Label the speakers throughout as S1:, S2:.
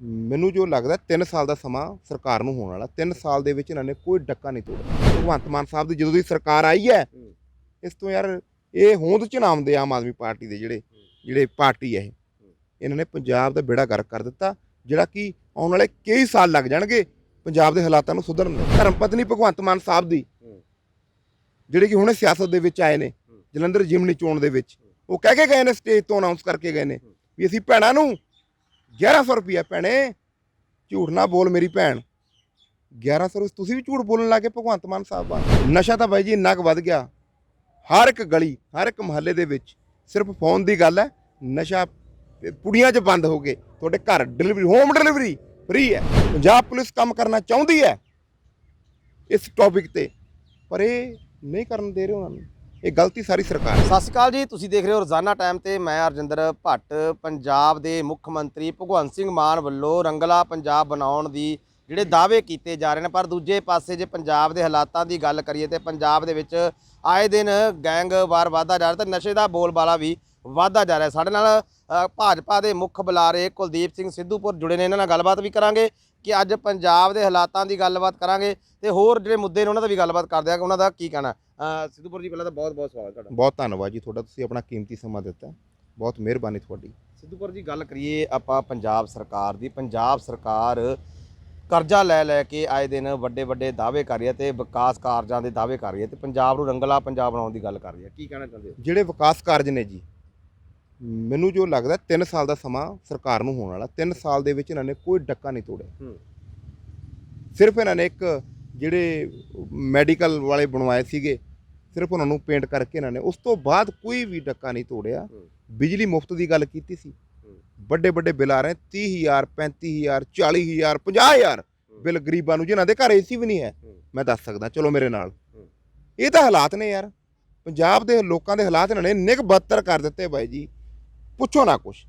S1: ਮੈਨੂੰ ਜੋ ਲੱਗਦਾ 3 ਸਾਲ ਦਾ ਸਮਾਂ ਸਰਕਾਰ ਨੂੰ ਹੋਣ ਵਾਲਾ 3 ਸਾਲ ਦੇ ਵਿੱਚ ਇਹਨਾਂ ਨੇ ਕੋਈ ਡੱਕਾ ਨਹੀਂ ਤੋੜਿਆ। ਭਗਵੰਤ ਮਾਨ ਸਾਹਿਬ ਦੀ ਜਦੋਂ ਦੀ ਸਰਕਾਰ ਆਈ ਹੈ ਇਸ ਤੋਂ ਯਾਰ ਇਹ ਹੋਂਦ ਚ ਨਾਮ ਦੇ ਆਮ ਆਦਮੀ ਪਾਰਟੀ ਦੇ ਜਿਹੜੇ ਜਿਹੜੇ ਪਾਰਟੀ ਹੈ ਇਹ। ਇਹਨਾਂ ਨੇ ਪੰਜਾਬ ਦਾ ਬੇੜਾ ਗਰਕ ਕਰ ਦਿੱਤਾ ਜਿਹੜਾ ਕਿ ਆਉਣ ਵਾਲੇ ਕਈ ਸਾਲ ਲੱਗ ਜਾਣਗੇ ਪੰਜਾਬ ਦੇ ਹਾਲਾਤਾਂ ਨੂੰ ਸੁਧਰਨ ਦੇ ਧਰਮ ਪਤਨੀ ਭਗਵੰਤ ਮਾਨ ਸਾਹਿਬ ਦੀ ਜਿਹੜੇ ਕਿ ਹੁਣੇ ਸਿਆਸਤ ਦੇ ਵਿੱਚ ਆਏ ਨੇ ਜਲੰਧਰ ਜਿਮਨੀ ਚੋਣ ਦੇ ਵਿੱਚ ਉਹ ਕਹਿ ਕੇ ਗਏ ਨੇ ਸਟੇਜ ਤੋਂ ਅਨਾਉਂਸ ਕਰਕੇ ਗਏ ਨੇ ਵੀ ਅਸੀਂ ਭੈਣਾਂ ਨੂੰ 1100 ਰੁਪਿਆ ਭੈਣੇ। ਝੂਠ ਨਾ ਬੋਲ ਮੇਰੀ ਭੈਣ। 1100 ਰੁਪਏ ਤੁਸੀਂ ਵੀ ਝੂਠ ਬੋਲਣ ਲੱਗੇ ਭਗਵੰਤ ਮਾਨ ਸਾਹਿਬ ਆ ਨਸ਼ਾ ਤਾਂ ਬਾਈ ਜੀ ਇੰਨਾ ਕੁ ਵੱਧ ਗਿਆ। ਹਰ ਇੱਕ ਗਲੀ, ਹਰ ਇੱਕ ਮੁਹੱਲੇ ਦੇ ਵਿੱਚ ਸਿਰਫ ਫੋਨ ਦੀ ਗੱਲ ਹੈ। ਨਸ਼ਾ ਪੁੜੀਆਂ 'ਚ ਬੰਦ ਹੋ ਗਏ। ਤੁਹਾਡੇ ਘਰ ਡਿਲੀਵਰੀ, ਹੋਮ ਡਿਲੀਵਰੀ ਫ੍ਰੀ ਹੈ। ਪੰਜਾਬ ਪੁਲਿਸ ਕੰਮ ਕਰਨਾ ਚਾਹੁੰਦੀ ਹੈ ਇਸ ਟੌਪਿਕ ਤੇ। ਪਰ ਇਹ ਨਹੀਂ ਕਰਨ ਦੇ ਰਹੇ ਉਹਨਾਂ ਨੂੰ। ਇਹ ਗਲਤੀ ਸਾਰੀ ਸਰਕਾਰ ਦੀ।
S2: ਸਤਿ ਸ਼੍ਰੀ ਅਕਾਲ ਜੀ, ਤੁਸੀਂ ਦੇਖ ਰਹੇ ਹੋ ਰੋਜ਼ਾਨਾ ਟਾਈਮ ਤੇ ਮੈਂ ਅਰਜਿੰਦਰ ਭੱਟ, ਪੰਜਾਬ ਦੇ ਮੁੱਖ ਮੰਤਰੀ ਭਗਵੰਤ ਸਿੰਘ ਮਾਨ ਵੱਲੋਂ ਰੰਗਲਾ ਪੰਜਾਬ ਬਣਾਉਣ ਦੀ ਜਿਹੜੇ ਦਾਅਵੇ ਕੀਤੇ ਜਾ ਰਹੇ ਨੇ, ਪਰ ਦੂਜੇ ਪਾਸੇ ਜੇ ਪੰਜਾਬ ਦੇ ਹਾਲਾਤਾਂ ਦੀ ਗੱਲ ਕਰੀਏ ਤੇ ਪੰਜਾਬ ਦੇ ਵਿੱਚ ਆਏ ਦਿਨ ਗੈਂਗਵਾਰ ਵਾਧਾ ਜਾ ਰਿਹਾ ਤੇ ਨਸ਼ੇ ਦਾ ਬੋਲਬਾਲਾ ਵੀ ਵਾਧਾ ਜਾ ਰਿਹਾ। ਸਾਡੇ ਨਾਲ ਭਾਜਪਾ ਦੇ ਮੁੱਖ ਬੁਲਾਰੇ ਕੁਲਦੀਪ ਸਿੰਘ ਸਿੱਧੂਪੁਰ ਜੁੜੇ ਨੇ। ਇਹਨਾਂ ਨਾਲ ਗੱਲਬਾਤ ਵੀ ਕਰਾਂਗੇ ਕਿ ਅੱਜ ਪੰਜਾਬ ਦੇ ਹਾਲਾਤਾਂ ਦੀ ਗੱਲਬਾਤ ਕਰਾਂਗੇ ਤੇ ਹੋਰ ਜਿਹੜੇ ਮੁੱਦੇ ਨੇ ਉਹਨਾਂ ਦਾ ਵੀ ਗੱਲਬਾਤ ਕਰਦੇ ਆ। ਕਿ ਉਹਨਾਂ ਦਾ ਕੀ ਕਹਿਣਾ? ਸਿੱਧੂਪੁਰ ਜੀ ਪਹਿਲਾਂ ਤਾਂ ਬਹੁਤ ਬਹੁਤ ਸਵਾਗਤ ਤੁਹਾਡਾ।
S1: ਬਹੁਤ ਧੰਨਵਾਦ ਜੀ ਤੁਹਾਡਾ। ਤੁਸੀਂ ਆਪਣਾ ਕੀਮਤੀ ਸਮਾਂ ਦਿੱਤਾ। ਬਹੁਤ ਮਿਹਰਬਾਨੀ ਤੁਹਾਡੀ।
S2: ਸਿੱਧੂਪੁਰ ਜੀ ਗੱਲ ਕਰੀਏ ਆਪਾਂ ਪੰਜਾਬ ਸਰਕਾਰ ਦੀ। ਪੰਜਾਬ ਸਰਕਾਰ ਕਰਜ਼ਾ ਲੈ ਲੈ ਕੇ ਆਏ ਦਿਨ ਵੱਡੇ ਵੱਡੇ ਦਾਅਵੇ ਕਰ ਰਹੀ ਹੈ ਤੇ ਵਿਕਾਸ ਕਾਰਜਾਂ ਦੇ ਦਾਅਵੇ ਕਰ ਰਹੀ ਹੈ ਤੇ ਪੰਜਾਬ ਨੂੰ ਰੰਗਲਾ ਪੰਜਾਬ ਬਣਾਉਣ ਦੀ ਗੱਲ ਕਰ ਰਹੀ ਹੈ। ਕੀ ਕਹਿਣਾ ਚਾਹੁੰਦੇ ਹੋ?
S1: ਜਿਹੜੇ ਵਿਕਾਸ ਕਾਰਜ ਨੇ ਜੀ ਮੈਨੂੰ ਜੋ ਲੱਗਦਾ 3 ਸਾਲ ਦਾ ਸਮਾਂ ਸਰਕਾਰ ਨੂੰ ਹੋਣ ਵਾਲਾ 3 ਸਾਲ ਦੇ ਵਿੱਚ ਇਹਨਾਂ ਨੇ ਕੋਈ ਡੱਕਾ ਨਹੀਂ ਤੋੜਿਆ। ਸਿਰਫ ਇਹਨਾਂ ਨੇ ਇੱਕ ਜਿਹੜੇ ਮੈਡੀਕਲ ਵਾਲੇ ਬਣਵਾਏ ਸੀਗੇ ਸਿਰਫ ਉਹਨਾਂ ਨੂੰ ਪੇਂਟ ਕਰਕੇ ਇਹਨਾਂ ਨੇ ਉਸ ਤੋਂ ਬਾਅਦ ਕੋਈ ਵੀ ਡੱਕਾ ਨਹੀਂ ਤੋੜਿਆ। ਬਿਜਲੀ ਮੁਫਤ ਦੀ ਗੱਲ ਕੀਤੀ ਸੀ। ਵੱਡੇ ਵੱਡੇ ਬਿੱਲ ਆ ਰਹੇ 30000 35000 40000 50000 ਬਿੱਲ ਗਰੀਬਾਂ ਨੂੰ ਜਿਨ੍ਹਾਂ ਦੇ ਘਰ ਏਸੀ ਵੀ ਨਹੀਂ ਹੈ। ਮੈਂ ਦੱਸ ਸਕਦਾ ਚਲੋ ਮੇਰੇ ਨਾਲ। ਇਹ ਤਾਂ ਹਾਲਾਤ ਨੇ ਯਾਰ। ਪੰਜਾਬ ਦੇ ਲੋਕਾਂ ਦੇ ਹਾਲਾਤ ਇਹਨਾਂ ਨੇ ਨਿਗ ਬੱਤਰ ਕਰ ਦਿੱਤੇ ਬਾਈ ਜੀ। ਪੁੱਛੋ ਨਾ ਕੁਛ।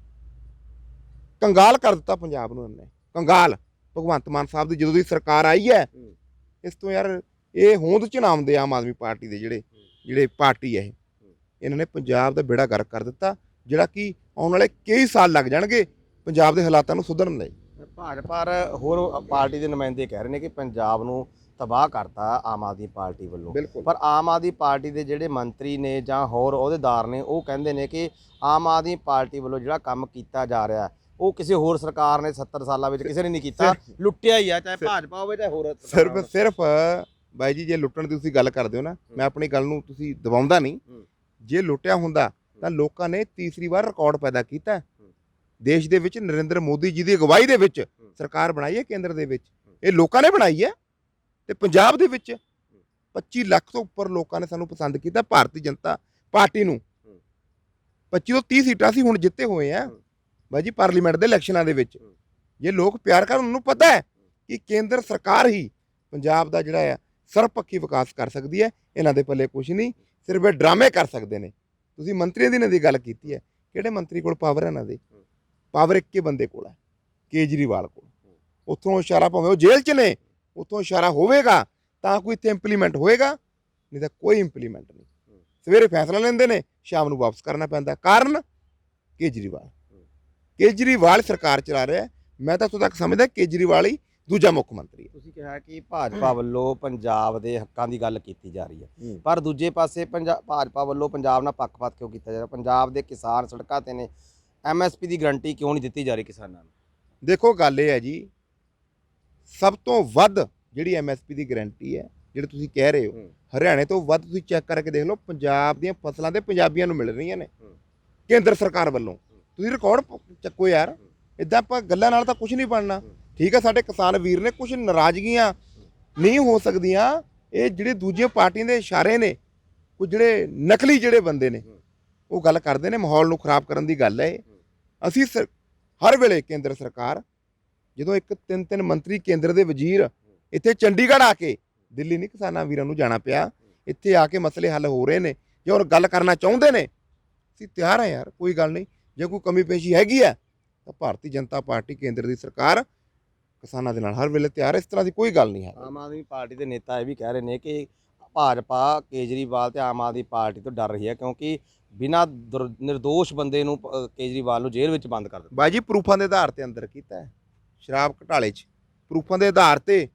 S1: ਕੰਗਾਲ ਕਰ ਦਿੱਤਾ ਪੰਜਾਬ ਨੂੰ ਇਹਨਾਂ। ਕੰਗਾਲ ਭਗਵੰਤ ਮਾਨ ਸਾਹਿਬ ਦੀ ਜਦੋਂ ਦੀ ਸਰਕਾਰ ਆਈ ਹੈ। ਇਸ ਤੋਂ ਯਾਰ ਇਹ ਹੋਂਦ ਚ ਨਾਮ ਦੇ ਆਮ ਆਦਮੀ ਪਾਰਟੀ ਦੇ ਜਿਹੜੇ ਜਿਹੜੇ ਪਾਰਟੀ ਹੈ ਇਹ। ਇਹਨਾਂ ਨੇ ਪੰਜਾਬ ਦਾ ਬੇੜਾ ਗਰਕ ਕਰ ਦਿੱਤਾ ਜਿਹੜਾ ਕਿ ਆਉਣ ਵਾਲੇ ਕਈ ਸਾਲ ਲੱਗ ਜਾਣਗੇ ਪੰਜਾਬ ਦੇ ਹਾਲਾਤਾਂ ਨੂੰ ਸੁਧਰਨ ਲਈ।
S2: ਭਾਜਪਾ ਹੋਰ ਪਾਰਟੀ ਦੇ ਨੁਮਾਇੰਦੇ ਕਹਿ ਰਹੇ ਨੇ ਕਿ ਪੰਜਾਬ ਨੂੰ ਤਬਾਹ ਕਰਤਾ ਆਮ ਆਦਮੀ ਪਾਰਟੀ ਵੱਲੋਂ। ਪਰ ਆਮ ਆਦਮੀ ਪਾਰਟੀ ਦੇ ਜਿਹੜੇ ਮੰਤਰੀ ਨੇ ਜਾਂ ਹੋਰ ਅਹੁਦੇਦਾਰ ਨੇ ਉਹ ਕਹਿੰਦੇ ਨੇ ਕਿ ਆਮ ਆਦਮੀ ਪਾਰਟੀ ਵੱਲੋਂ ਜਿਹੜਾ ਕੰਮ ਕੀਤਾ ਜਾ ਰਿਹਾ ਉਹ ਕਿਸੇ ਹੋਰ ਸਰਕਾਰ ਨੇ 70 ਸਾਲਾਂ ਵਿੱਚ ਕਿਸੇ ਨੇ ਨਹੀਂ ਕੀਤਾ। ਲੁੱਟਿਆ ਹੀ ਆ ਚਾਹੇ ਭਾਜਪਾ ਹੋਵੇ ਚਾਹੇ ਹੋਰ
S1: ਸਿਰਫ। ਸਿਰਫ ਬਾਈ ਜੀ ਜੇ ਲੁੱਟਣ ਦੀ ਤੁਸੀਂ ਗੱਲ ਕਰਦੇ ਹੋ ਨਾ ਮੈਂ ਆਪਣੀ ਗੱਲ ਨੂੰ ਤੁਸੀਂ ਦਬਾਉਂਦਾ ਨਹੀਂ। ਜੇ ਲੁੱਟਿਆ ਹੁੰਦਾ ਤਾਂ ਲੋਕਾਂ ਨੇ ਤੀਸਰੀ ਵਾਰ ਰਿਕਾਰਡ ਪੈਦਾ ਕੀਤਾ। ਦੇਸ਼ ਦੇ ਵਿੱਚ ਨਰਿੰਦਰ ਮੋਦੀ ਜੀ ਦੀ ਅਗਵਾਈ ਦੇ ਵਿੱਚ ਸਰਕਾਰ ਬਣਾਈ ਹੈ ਕੇਂਦਰ ਦੇ ਵਿੱਚ। ਇਹ ਲੋਕਾਂ ਨੇ ਬਣਾਈ ਹੈ। ਤੇ ਪੰਜਾਬ ਦੇ ਵਿੱਚ 25 ਲੱਖ ਤੋਂ ਉੱਪਰ ਲੋਕਾਂ ਨੇ ਸਾਨੂੰ ਪਸੰਦ ਕੀਤਾ ਭਾਰਤੀ ਜਨਤਾ ਪਾਰਟੀ ਨੂੰ। 25 ਤੋਂ 30 ਸੀਟਾਂ ਸੀ ਹੁਣ ਜਿੱਤੇ ਹੋਏ ਆ।
S2: ਹੂੰ।
S1: ਬਾਈ ਜੀ ਪਾਰਲੀਮੈਂਟ ਦੇ ਇਲੈਕਸ਼ਨਾਂ ਦੇ ਵਿੱਚ।
S2: ਹੂੰ।
S1: ਜੇ ਲੋਕ ਪਿਆਰ ਕਰਨ ਉਹਨਾਂ ਨੂੰ ਪਤਾ ਹੈ ਕਿ ਕੇਂਦਰ ਸਰਕਾਰ ਹੀ ਪੰਜਾਬ ਦਾ ਜਿਹੜਾ ਆ ਸਰਵਪੱਖੀ ਵਿਕਾਸ ਕਰ ਸਕਦੀ ਹੈ। ਇਹਨਾਂ ਦੇ ਪੱਲੇ ਕੁਝ ਨਹੀਂ ਸਿਰਫ ਇਹ ਡਰਾਮੇ ਕਰ ਸਕਦੇ ਨੇ। ਤੁਸੀਂ ਮੰਤਰੀਆਂ ਦੀ ਇਹਨਾਂ ਦੀ ਗੱਲ ਕੀਤੀ ਹੈ। ਕਿਹੜੇ ਮੰਤਰੀ ਕੋਲ ਪਾਵਰ ਹੈ ਇਹਨਾਂ ਦੇ? ਪਾਵਰ ਇੱਕੇ ਬੰਦੇ ਕੋਲ ਹੈ ਕੇਜਰੀਵਾਲ ਕੋਲ। ਉੱਥੋਂ ਇਸ਼ਾਰਾ ਭਾਵੇਂ ਉਹ ਜੇਲ੍ਹ 'ਚ ਨੇ ਉੱਥੋਂ ਇਸ਼ਾਰਾ ਹੋਵੇਗਾ ਤਾਂ ਕੋਈ ਇੱਥੇ ਇੰਪਲੀਮੈਂਟ ਹੋਏਗਾ ਨਹੀਂ ਤਾਂ ਕੋਈ ਇੰਪਲੀਮੈਂਟ ਨਹੀਂ। ਸਵੇਰੇ ਫੈਸਲਾ ਲੈਂਦੇ ਨੇ ਸ਼ਾਮ ਨੂੰ ਵਾਪਸ ਕਰਨਾ ਪੈਂਦਾ। ਕਾਰਨ ਕੇਜਰੀਵਾਲ। ਕੇਜਰੀਵਾਲ ਸਰਕਾਰ ਚਲਾ ਰਿਹਾ। ਮੈਂ ਤਾਂ ਉੱਥੋਂ ਤੱਕ ਸਮਝਦਾ ਕੇਜਰੀਵਾਲ ਹੀ ਦੂਜਾ ਮੁੱਖ ਮੰਤਰੀ ਹੈ।
S2: ਤੁਸੀਂ ਕਿਹਾ ਕਿ ਭਾਜਪਾ ਵੱਲੋਂ ਪੰਜਾਬ ਦੇ ਹੱਕਾਂ ਦੀ ਗੱਲ ਕੀਤੀ ਜਾ ਰਹੀ ਹੈ।
S1: ਹੂੰ।
S2: ਪਰ ਦੂਜੇ ਪਾਸੇ ਪੰਜਾਬ ਭਾਜਪਾ ਵੱਲੋਂ ਪੰਜਾਬ ਨਾਲ ਪੱਖਪਾਤ ਕਿਉਂ ਕੀਤਾ ਜਾ ਰਿਹਾ? ਪੰਜਾਬ ਦੇ ਕਿਸਾਨ ਸੜਕਾਂ ਤੇ ਨੇ ਐਮਐਸਪੀ ਦੀ ਗਰੰਟੀ ਕਿਉਂ ਨਹੀਂ ਦਿੱਤੀ ਜਾ ਰਹੀ ਕਿਸਾਨਾਂ ਨੂੰ?
S1: ਦੇਖੋ ਗੱਲ ਇਹ ਹੈ ਜੀ ਸਭ ਤੋਂ ਵੱਧ ਜਿਹੜੀ ਐਮਐਸਪੀ ਦੀ ਗਾਰੰਟੀ ਹੈ ਜਿਹੜੇ ਤੁਸੀਂ ਕਹਿ ਰਹੇ ਹੋ। ਹਰਿਆਣੇ ਤੋਂ ਵੱਧ ਤੁਸੀਂ ਚੈੱਕ ਕਰਕੇ ਦੇਖ ਲਓ ਪੰਜਾਬ ਦੀਆਂ ਫਸਲਾਂ ਤੇ ਪੰਜਾਬੀਆਂ ਨੂੰ ਮਿਲ ਰਹੀਆਂ ਨੇ। ਕੇਂਦਰ ਸਰਕਾਰ ਵੱਲੋਂ ਤੁਸੀਂ ਰਿਕਾਰਡ ਚੱਕੋ ਯਾਰ। ਇਦਾਂ ਆਪਾਂ ਗੱਲਾਂ ਨਾਲ ਤਾਂ ਕੁਝ ਨਹੀਂ ਬਣਨਾ। ਠੀਕ ਹੈ ਸਾਡੇ ਕਿਸਾਨ ਵੀਰ ਨੇ ਕੁਝ ਨਾਰਾਜ਼ਗੀਆਂ ਨਹੀਂ ਹੋ ਸਕਦੀਆਂ ਇਹ ਜਿਹੜੇ ਦੂਜੀਆਂ ਪਾਰਟੀਆਂ ਦੇ ਇਸ਼ਾਰੇ ਨੇ ਕੁਝ ਜਿਹੜੇ ਨਕਲੀ ਜਿਹੜੇ ਬੰਦੇ ਨੇ। ਉਹ ਗੱਲ ਕਰਦੇ ਨੇ ਮਾਹੌਲ ਨੂੰ ਖਰਾਬ ਕਰਨ ਦੀ ਗੱਲ ਹੈ ਅਸੀਂ ਹਰ ਵੇਲੇ ਕੇਂਦਰ ਸਰਕਾਰ ਜਦੋਂ ਇੱਕ ਤਿੰਨ ਤਿੰਨ ਮੰਤਰੀ ਕੇਂਦਰ ਦੇ ਵਜ਼ੀਰ ਇੱਥੇ ਚੰਡੀਗੜ੍ਹ ਆ ਕੇ ਦਿੱਲੀ ਨਹੀਂ ਕਿਸਾਨਾਂ ਵੀਰਾਂ ਨੂੰ ਜਾਣਾ ਪਿਆ ਇੱਥੇ ਆ ਕੇ ਮਸਲੇ ਹੱਲ ਹੋ ਰਹੇ ਨੇ ਜੇ ਹੁਣ ਗੱਲ ਕਰਨਾ ਚਾਹੁੰਦੇ ਨੇ ਅਸੀਂ ਤਿਆਰ ਹਾਂ ਯਾਰ ਕੋਈ ਗੱਲ ਨਹੀਂ ਜੇ ਕੋਈ ਕਮੀ ਪੇਸ਼ੀ ਹੈਗੀ ਹੈ ਤਾਂ ਭਾਰਤੀ ਜਨਤਾ ਪਾਰਟੀ ਕੇਂਦਰ ਦੀ ਸਰਕਾਰ ਕਿਸਾਨਾਂ ਦੇ ਨਾਲ ਹਰ ਵੇਲੇ ਤਿਆਰ ਹੈ ਇਸ ਤਰ੍ਹਾਂ ਦੀ ਕੋਈ ਗੱਲ ਨਹੀਂ ਹੈ।
S2: ਆਮ ਆਦਮੀ ਪਾਰਟੀ ਦੇ ਨੇਤਾ ਇਹ ਵੀ ਕਹਿ ਰਹੇ ਨੇ ਕਿ ਭਾਜਪਾ ਕੇਜਰੀਵਾਲ ਤੇ ਆਮ ਆਦਮੀ ਪਾਰਟੀ ਤੋਂ ਡਰ ਰਹੀ ਹੈ ਕਿਉਂਕਿ ਬਿਨਾਂ ਨਿਰਦੋਸ਼ ਬੰਦੇ ਨੂੰ ਕੇਜਰੀਵਾਲ ਨੂੰ ਜੇਲ੍ਹ ਵਿੱਚ ਬੰਦ ਕਰ ਦਿੱਤਾ।
S1: ਬਾਜੀ ਪ੍ਰੂਫਾਂ ਦੇ ਆਧਾਰ ਤੇ ਅੰਦਰ ਕੀਤਾ ਹੈ। ਸ਼ਰਾਬ ਘਟਾਲੇ 'ਚ ਪ੍ਰੂਫਾਂ ਦੇ ਆਧਾਰ ਤੇ।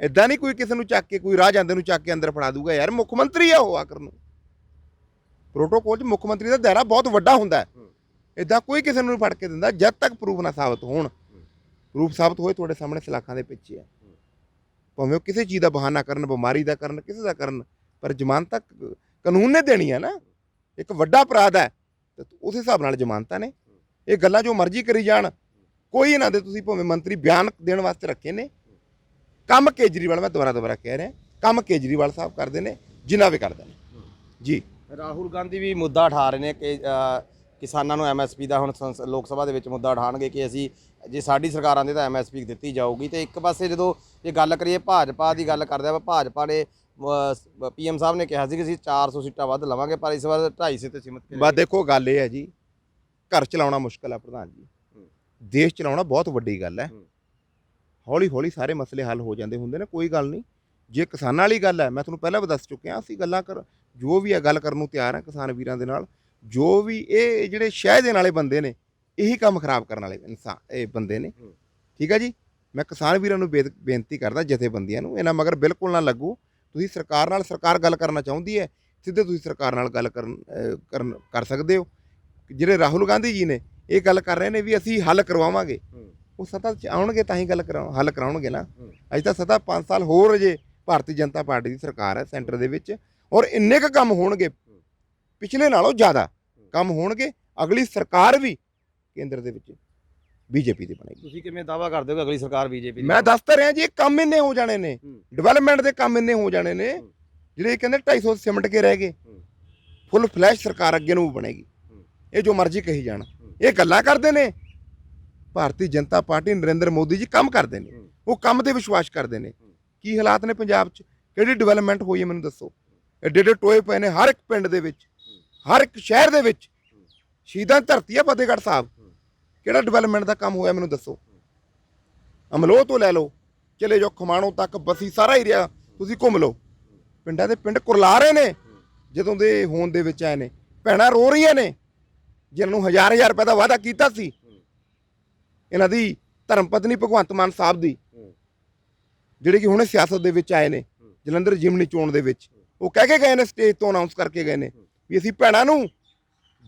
S1: ਇਦਾਂ ਨਹੀਂ ਕੋਈ ਕਿਸੇ ਨੂੰ ਚੱਕ ਕੇ ਕੋਈ ਰਾਹ ਜਾਂਦੇ ਨੂੰ ਚੱਕ ਕੇ ਅੰਦਰ ਫੜਾ ਦੂਗਾ ਯਾਰ ਮੁੱਖ ਮੰਤਰੀ ਆ ਉਹ ਆਖਰ ਨੂੰ। ਪ੍ਰੋਟੋਕੋਲ 'ਚ ਮੁੱਖ ਮੰਤਰੀ ਦਾ ਦਾਇਰਾ ਬਹੁਤ ਵੱਡਾ ਹੁੰਦਾ ਹੈ। ਇਦਾਂ ਕੋਈ ਕਿਸੇ ਨੂੰ ਫੜ ਕੇ ਦਿੰਦਾ ਜਦ ਤੱਕ ਪ੍ਰੂਫ ਨਾ ਸਾਬਤ ਹੋਣ। ਪ੍ਰੂਫ ਸਾਬਤ ਹੋਏ ਤੁਹਾਡੇ ਸਾਹਮਣੇ ਸਲਾਖਾਂ ਦੇ ਪਿੱਛੇ ਆ ਭਾਵੇਂ ਉਹ ਕਿਸੇ ਚੀਜ਼ ਦਾ ਬਹਾਨਾ ਕਰਨ ਬਿਮਾਰੀ ਦਾ ਕਰਨ ਕਿਸੇ ਦਾ ਕਰਨ ਪਰ ਜ਼ਮਾਨਤ ਤੱਕ ਕਾਨੂੰਨ ਨੇ ਦੇਣੀ ਹੈ ਨਾ। ਇੱਕ ਵੱਡਾ ਅਪਰਾਧ ਹੈ ਤੇ ਉਸ ਹਿਸਾਬ ਨਾਲ ਜ਼ਮਾਨਤਾਂ ਨੇ। ਇਹ ਗੱਲਾਂ ਜੋ ਮਰਜ਼ੀ ਕਰੀ ਜਾਣ ਕੋਈ ਇਹਨਾਂ ਦੇ ਤੁਸੀਂ ਭਾਵੇਂ ਮੰਤਰੀ ਬਿਆਨ ਦੇਣ ਵਾਸਤੇ ਰੱਖੇ ਨੇ। ਕੰਮ ਕੇਜਰੀਵਾਲ ਮੈਂ ਦੁਬਾਰਾ ਦੁਬਾਰਾ ਕਹਿ ਰਿਹਾ ਕੰਮ ਕੇਜਰੀਵਾਲ ਸਾਹਿਬ ਕਰਦੇ ਨੇ ਜਿੰਨਾ ਵੀ ਕਰਦੇ। ਨੇ ਜੀ।
S2: ਰਾਹੁਲ ਗਾਂਧੀ ਵੀ ਮੁੱਦਾ ਉਠਾ ਰਹੇ ਨੇ ਕਿ ਕਿਸਾਨਾਂ ਨੂੰ ਐਮਐਸਪੀ ਦਾ ਹੁਣ ਲੋਕ ਸਭਾ ਦੇ ਵਿੱਚ ਮੁੱਦਾ ਉਠਾਣਗੇ ਕਿ ਅਸੀਂ ਜੇ ਸਾਡੀ ਸਰਕਾਰ ਆਂਦੇ ਤਾਂ ਐਮਐਸਪੀ ਦਿੱਤੀ ਜਾਊਗੀ। ਤੇ ਇੱਕ ਪਾਸੇ ਜਦੋਂ ਇਹ ਗੱਲ ਕਰੀਏ ਭਾਜਪਾ ਦੀ ਗੱਲ ਕਰਦੇ ਆ ਭਾਜਪਾ ਨੇ ਪੀਐਮ ਸਾਹਿਬ ਨੇ ਕਿਹਾ ਸੀ ਕਿ ਅਸੀਂ 400 ਸੀਟਾਂ ਵੱਧ ਲਵਾਂਗੇ ਪਰ ਇਸ ਵਾਰ 250 ਤੇ ਸੀਮਤ
S1: ਬਸ ਦੇਖੋ ਗੱਲ ਇਹ ਹੈ ਜੀ ਘਰ ਚਲਾਉਣਾ ਮੁਸ਼ਕਲ ਹੈ ਪ੍ਰਧਾਨ ਜੀ। ਦੇਸ਼ ਚਲਾਉਣਾ ਬਹੁਤ ਵੱਡੀ ਗੱਲ ਹੈ। ਹੌਲੀ ਹੌਲੀ ਸਾਰੇ ਮਸਲੇ ਹੱਲ ਹੋ ਜਾਂਦੇ ਹੁੰਦੇ ਨੇ ਕੋਈ ਗੱਲ ਨਹੀਂ। ਜੇ ਕਿਸਾਨਾਂ ਵਾਲੀ ਗੱਲ ਹੈ ਮੈਂ ਤੁਹਾਨੂੰ ਪਹਿਲਾਂ ਵੀ ਦੱਸ ਚੁੱਕਿਆ ਅਸੀਂ ਗੱਲਾਂ ਕਰ ਜੋ ਵੀ ਹੈ ਗੱਲ ਕਰਨ ਨੂੰ ਤਿਆਰ ਹਾਂ ਕਿਸਾਨ ਵੀਰਾਂ ਦੇ ਨਾਲ ਜੋ ਵੀ ਇਹ ਜਿਹੜੇ ਸ਼ਹਿ ਦੇਣ ਵਾਲੇ ਬੰਦੇ ਨੇ ਇਹੀ ਕੰਮ ਖਰਾਬ ਕਰਨ ਵਾਲੇ ਇਨਸਾਨ ਇਹ ਬੰਦੇ ਨੇ। ਠੀਕ ਹੈ ਜੀ? ਮੈਂ ਕਿਸਾਨ ਵੀਰਾਂ ਨੂੰ ਬੇਨਤੀ ਕਰਦਾ ਜਥੇਬੰਦੀਆਂ ਨੂੰ ਇਹਨਾਂ ਮਗਰ ਬਿਲਕੁਲ ਨਾ ਲੱਗੋ। ਤੁਸੀਂ ਸਰਕਾਰ ਨਾਲ ਸਰਕਾਰ ਗੱਲ ਕਰਨਾ ਚਾਹੁੰਦੀ ਹੈ ਸਿੱਧੇ ਤੁਸੀਂ ਸਰਕਾਰ ਨਾਲ ਗੱਲ ਕਰਨ ਕਰ ਸਕਦੇ ਹੋ। ਜਿਹੜੇ ਰਾਹੁਲ ਗਾਂਧੀ ਜੀ ਨੇ ਇਹ ਗੱਲ ਕਰ ਰਹੇ ਨੇ ਵੀ ਅਸੀਂ ਹੱਲ ਕਰਵਾਵਾਂਗੇ। ਉਹ ਸੱਤਾ 'ਚ ਆਉਣਗੇ ਤਾਂ ਹੀ ਗੱਲ ਕਰਾਉ ਹੱਲ ਕਰਾਉਣਗੇ ਨਾ। ਅੱਜ ਤਾਂ ਸੱਤਾ 5 ਸਾਲ ਹੋਰ ਜੇ ਭਾਰਤੀ ਜਨਤਾ ਪਾਰਟੀ ਦੀ ਸਰਕਾਰ ਹੈ ਸੈਂਟਰ ਦੇ ਵਿੱਚ ਔਰ ਇੰਨੇ ਕੁ ਕੰਮ ਹੋਣਗੇ ਪਿਛਲੇ ਨਾਲੋਂ ਜ਼ਿਆਦਾ ਕੰਮ ਹੋਣਗੇ ਅਗਲੀ ਸਰਕਾਰ ਵੀ ਕੇਂਦਰ ਦੇ ਵਿੱਚ ਬੀਜੇਪੀ ਦੀ ਬਣੇਗੀ
S2: ਤੁਸੀਂ ਕਿਵੇਂ ਦਾਵਾ ਕਰਦੇ ਹੋ ਕਿ ਅਗਲੀ ਸਰਕਾਰ ਬੀਜੇਪੀ
S1: ਮੈਂ ਦੱਸ ਤਾਂ ਰਿਹਾ ਜੀ ਇਹ ਕੰਮ ਇੰਨੇ ਹੋ ਜਾਣੇ ਨੇ। ਡਿਵੈਲਪਮੈਂਟ ਦੇ ਕੰਮ ਇੰਨੇ ਹੋ ਜਾਣੇ ਨੇ। ਜਿਹੜੇ ਕਹਿੰਦੇ 250 ਸਿਮਟ ਕੇ ਰਹਿ ਗਏ। ਫੁੱਲ ਫਲੈਸ਼ ਸਰਕਾਰ ਅੱਗੇ ਨੂੰ ਬਣੇਗੀ। ਇਹ ਜੋ ਮਰਜ਼ੀ ਕਹੀ ਜਾਣ ਇਹ ਗੱਲਾਂ ਕਰਦੇ ਨੇ। ਭਾਰਤੀ ਜਨਤਾ ਪਾਰਟੀ ਨਰਿੰਦਰ ਮੋਦੀ ਜੀ ਕੰਮ ਕਰਦੇ ਨੇ। ਉਹ ਕੰਮ ਤੇ ਵਿਸ਼ਵਾਸ ਕਰਦੇ ਨੇ। ਕੀ ਹਾਲਾਤ ਨੇ ਪੰਜਾਬ 'ਚ? ਕਿਹੜੀ ਡਿਵੈਲਪਮੈਂਟ ਹੋਈ ਹੈ ਮੈਨੂੰ ਦੱਸੋ। ਐਡੇ ਐਡੇ ਟੋਏ ਪਏ ਨੇ ਹਰ ਇੱਕ ਪਿੰਡ ਦੇ ਵਿੱਚ ਹਰ ਇੱਕ ਸ਼ਹਿਰ ਦੇ ਵਿੱਚ। ਸ਼ਹੀਦਾਂ ਧਰਤੀ ਹੈ ਫਤਿਹਗੜ੍ਹ ਸਾਹਿਬ। ਕਿਹੜਾ ਡਿਵੈਲਪਮੈਂਟ ਦਾ ਕੰਮ ਹੋਇਆ ਮੈਨੂੰ ਦੱਸੋ। ਅਮਲੋਹ ਤੋਂ ਲੈ ਲਓ। ਚਲੇ ਜਾਓ ਖਮਾਣੋਂ ਤੱਕ ਬਸੀ ਸਾਰਾ ਏਰੀਆ ਤੁਸੀਂ ਘੁੰਮ ਲਓ। ਪਿੰਡਾਂ ਦੇ ਪਿੰਡ ਕੁਰਲਾ ਰਹੇ ਨੇ। ਜਦੋਂ ਦੇ ਹੋਣ ਦੇ ਵਿੱਚ ਆਏ ਨੇ। ਭੈਣਾਂ ਰੋ ਰਹੀਆਂ ਨੇ। ਜਿਨ੍ਹਾਂ ਨੂੰ ਹਜ਼ਾਰ ਹਜ਼ਾਰ ਰੁਪਏ ਦਾ ਵਾਅਦਾ ਕੀਤਾ ਸੀ। ਇਹਨਾਂ ਦੀ ਧਰਮ ਪਤਨੀ ਭਗਵੰਤ ਮਾਨ ਸਾਹਿਬ ਦੀ, ਜਿਹੜੇ ਕਿ ਹੁਣੇ ਸਿਆਸਤ ਦੇ ਵਿੱਚ ਆਏ ਨੇ, ਜਲੰਧਰ ਜਿਮਨੀ ਚੋਣ ਦੇ ਵਿੱਚ। ਉਹ ਕਹਿ ਕੇ ਗਏ ਨੇ ਸਟੇਜ ਤੋਂ ਅਨਾਉਂਸ ਕਰਕੇ ਗਏ ਨੇ ਵੀ ਅਸੀਂ ਭੈਣਾਂ ਨੂੰ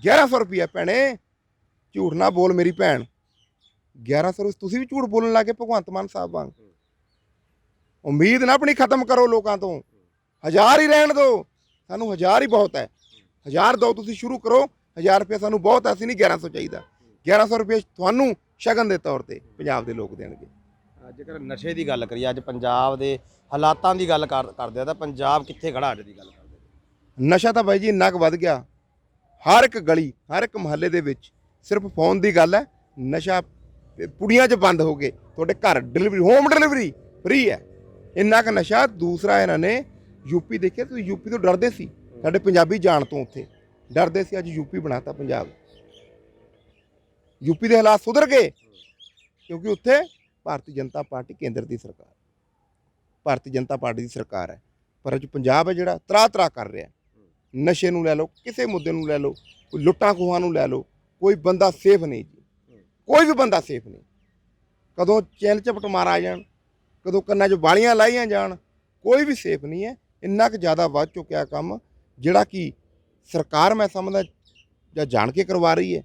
S1: 1100 ਰੁਪਏ ਭੈਣੇ, ਝੂਠ ਨਾ ਬੋਲ ਮੇਰੀ ਭੈਣ। 1100 ਰੁਪਏ, ਤੁਸੀਂ ਵੀ ਝੂਠ ਬੋਲਣ ਲੱਗੇ ਭਗਵੰਤ ਮਾਨ ਸਾਹਿਬ ਵਾਂਗ। ਉਮੀਦ ਨਾ ਆਪਣੀ ਖਤਮ ਕਰੋ ਲੋਕਾਂ ਤੋਂ। ਹਜ਼ਾਰ ਹੀ ਰਹਿਣ ਦਿਓ ਸਾਨੂੰ ਹਜ਼ਾਰ ਹੀ ਬਹੁਤ ਹੈ। ਹਜ਼ਾਰ ਦਿਓ ਤੁਸੀਂ ਸ਼ੁਰੂ ਕਰੋ ਹਜ਼ਾਰ ਰੁਪਏ ਸਾਨੂੰ ਬਹੁਤ ਹੈ ਅਸੀਂ ਨਹੀਂ 1100 ਚਾਹੀਦਾ। 1100 ਰੁਪਏ ਤੁਹਾਨੂੰ ਸ਼ਗਨ ਦੇ ਤੌਰ ਤੇ ਪੰਜਾਬ ਦੇ ਲੋਕ ਦੇਣਗੇ।
S2: ਜੇਕਰ ਨਸ਼ੇ ਦੀ ਗੱਲ ਕਰੀਏ ਅੱਜ ਪੰਜਾਬ ਦੇ ਹਾਲਾਤਾਂ ਦੀ ਗੱਲ ਕਰ- ਕਰਦੇ ਆ ਤਾਂ ਪੰਜਾਬ ਕਿੱਥੇ ਖੜਾ ਅੱਜ ਦੀ ਗੱਲ ਕਰਦੇ ਆ?
S1: ਨਸ਼ਾ ਤਾਂ ਬਾਈ ਜੀ ਇੰਨਾ ਕੁ ਵੱਧ ਗਿਆ। ਹਰ ਇੱਕ ਗਲੀ ਹਰ ਇੱਕ ਮੁਹੱਲੇ ਦੇ ਵਿੱਚ ਸਿਰਫ ਫੋਨ ਦੀ ਗੱਲ ਹੈ। ਨਸ਼ਾ ਪੁੜੀਆਂ 'ਚ ਬੰਦ ਹੋ ਗਏ। ਤੁਹਾਡੇ ਘਰ ਡਿਲੀਵਰੀ ਹੋਮ ਡਿਲੀਵਰੀ ਫ੍ਰੀ ਹੈ। ਇੰਨਾ ਕੁ ਨਸ਼ਾ। ਦੂਸਰਾ ਇਹਨਾਂ ਨੇ ਯੂਪੀ ਦੇਖਿਆ ਤੁਸੀਂ ਯੂਪੀ ਤੋਂ ਡਰਦੇ ਸੀ। ਸਾਡੇ ਪੰਜਾਬੀ ਜਾਣ ਤੋਂ ਉੱਥੇ। ਡਰਦੇ ਸੀ, ਅੱਜ ਯੂਪੀ ਬਣਾਤਾ ਪੰਜਾਬ। ਯੂਪੀ ਦੇ ਹਾਲਾਤ ਸੁਧਰ ਗਏ, ਕਿਉਂਕਿ ਉੱਥੇ ਭਾਰਤੀ ਜਨਤਾ ਪਾਰਟੀ ਕੇਂਦਰ ਦੀ ਸਰਕਾਰ। ਭਾਰਤੀ ਜਨਤਾ ਪਾਰਟੀ ਦੀ ਸਰਕਾਰ ਹੈ, ਪਰ ਅੱਜ ਪੰਜਾਬ ਹੈ ਜਿਹੜਾ ਤਰਾ ਤਰਾ ਕਰ ਰਿਹਾ। ਨਸ਼ੇ ਨੂੰ ਲੈ ਲਓ, ਕਿਸੇ ਮੁੱਦੇ ਨੂੰ ਲੈ ਲਓ, ਕੋਈ ਲੁੱਟਾਂ ਖੋਹਾਂ ਨੂੰ ਲੈ ਲਓ, ਕੋਈ ਬੰਦਾ ਸੇਫ ਨਹੀਂ ਜੀ। ਕੋਈ ਵੀ ਬੰਦਾ ਸੇਫ ਨਹੀਂ। ਕਦੋਂ ਚੈਨ ਚਪਟ ਮਾਰਾ ਆ ਜਾਣ, ਕਦੋਂ ਕੰਨਾਂ 'ਚ ਬਾਲੀਆਂ ਲਾਈਆਂ ਜਾਣ, ਕੋਈ ਵੀ ਸੇਫ ਨਹੀਂ ਹੈ। ਇੰਨਾ ਕੁ ਜ਼ਿਆਦਾ ਵੱਧ ਚੁੱਕਿਆ ਕੰਮ, ਜਿਹੜਾ ਕਿ ਸਰਕਾਰ ਮੈਂ ਸਮਝਦਾ ਜਾਂ ਜਾਣ ਕੇ ਕਰਵਾ ਰਹੀ ਹੈ।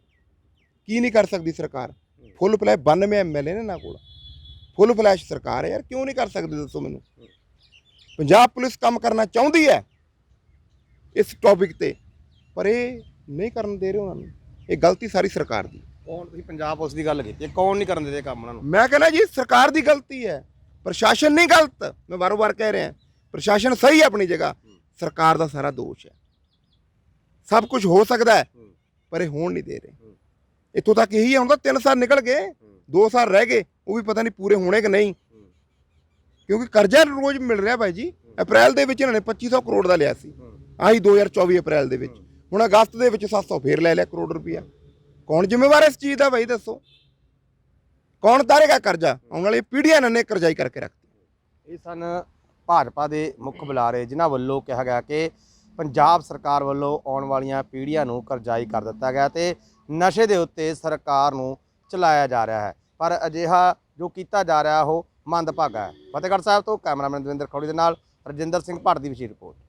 S1: ਕੀ ਨਹੀਂ ਕਰ ਸਕਦੀ ਸਰਕਾਰ? ਫੁੱਲ ਫਲੈਸ਼ 92 ਐਮਐਲਏ ਨੇ ਨਾ ਕੋਲ। ਫੁੱਲ ਫਲੈਸ਼ ਸਰਕਾਰ ਹੈ ਯਾਰ ਕਿਉਂ ਨਹੀਂ ਕਰ ਸਕਦੀ ਦੱਸੋ ਮੈਨੂੰ? ਪੰਜਾਬ ਪੁਲਿਸ ਕੰਮ ਕਰਨਾ ਚਾਹੁੰਦੀ ਹੈ ਇਸ ਟੌਪਿਕ ਤੇ ਪਰ ਇਹ ਨਹੀਂ ਕਰਨ ਦੇ ਰਹੇ ਉਹਨਾਂ ਨੂੰ। ਇਹ ਗਲਤੀ ਸਾਰੀ ਸਰਕਾਰ ਦੀ।
S2: ਕੌਣ? ਤੁਸੀਂ ਪੰਜਾਬ ਪੁਲਿਸ ਦੀ ਗੱਲ ਕੀਤੀ ਕੌਣ ਨਹੀਂ ਕਰਨ ਦਿੰਦੇ ਕੰਮ ਉਹਨਾਂ ਨੂੰ?
S1: ਮੈਂ ਕਹਿੰਦਾ ਜੀ ਸਰਕਾਰ ਦੀ ਗਲਤੀ ਹੈ। ਪ੍ਰਸ਼ਾਸਨ ਨਹੀਂ ਗਲਤ। ਮੈਂ ਵਾਰ-ਵਾਰ ਕਹਿ ਰਿਹਾ। ਪ੍ਰਸ਼ਾਸਨ ਸਹੀ ਹੈ ਆਪਣੀ ਜਗ੍ਹਾ। ਸਰਕਾਰ ਦਾ ਸਾਰਾ ਦੋਸ਼ ਹੈ। ਸਭ ਕੁਝ ਹੋ ਸਕਦਾ ਹੈ ਪਰ ਇਹ ਹੋਣ ਨਹੀਂ ਦੇ ਰਹੇ। ਇੱਥੋਂ ਤੱਕ ਇਹੀ ਤਾਂ 3 ਸਾਲ ਨਿਕਲ ਗਏ 2 ਸਾਲ ਰਹਿ ਗਏ ਉਹ ਵੀ ਪਤਾ ਨਹੀਂ ਪੂਰੇ ਹੋਣੇ ਕਿ ਨਹੀਂ। ਕਿਉਂਕਿ ਕਰਜ਼ਾ ਰੋਜ਼ ਮਿਲ ਰਿਹਾ ਭਾਈ ਜੀ। ਅਪ੍ਰੈਲ ਦੇ ਵਿੱਚ ਇਹਨਾਂ ਨੇ 2500 ਕਰੋੜ ਦਾ ਲਿਆ ਸੀ। ਆਹੀ 2024 ਅਪ੍ਰੈਲ ਦੇ ਵਿੱਚ। ਹੁਣ ਅਗਸਤ ਦੇ ਵਿੱਚ 700 ਫੇਰ ਲੈ ਲਿਆ ਕਰੋੜ ਰੁਪਇਆ। ਕੌਣ ਜ਼ਿੰਮੇਵਾਰ ਇਸ ਚੀਜ਼ ਦਾ ਭਾਈ ਦੱਸੋ? ਕੌਣ ਉਤਾਰੇਗਾ ਕਰਜ਼ਾ? ਆਉਣ ਵਾਲੀ ਪੀੜ੍ਹੀਆਂ ਇਹਨਾਂ ਨੇ ਕਰਜ਼ਾਈ ਕਰਕੇ ਰੱਖਤੀ।
S2: ਇਹ ਸਨ ਭਾਜਪਾ ਦੇ ਮੁੱਖ ਬੁਲਾਰੇ ਜਿਨ੍ਹਾਂ ਵੱਲੋਂ ਕਿਹਾ ਗਿਆ ਕਿ ਪੰਜਾਬ ਸਰਕਾਰ ਵੱਲੋਂ ਆਉਣ ਵਾਲੀਆਂ ਪੀੜ੍ਹੀਆਂ ਨੂੰ ਕਰਜ਼ਾਈ ਕਰ ਦਿੱਤਾ ਗਿਆ ਤੇ ਨਸ਼ੇ ਦੇ ਉੱਤੇ ਸਰਕਾਰ ਨੂੰ ਚਲਾਇਆ ਜਾ ਰਿਹਾ ਹੈ। ਪਰ ਅਜਿਹਾ ਜੋ ਕੀਤਾ ਜਾ ਰਿਹਾ ਉਹ ਮੰਦਭਾਗਾ ਹੈ। ਫਤਿਹਗੜ੍ਹ ਸਾਹਿਬ ਤੋਂ ਕੈਮਰਾਮੈਨ ਦਵਿੰਦਰ ਖੌੜੀ ਦੇ ਨਾਲ ਰਜਿੰਦਰ ਸਿੰਘ ਭੱਟ ਦੀ ਵਿਸ਼ੇਸ਼ ਰਿਪੋਰਟ।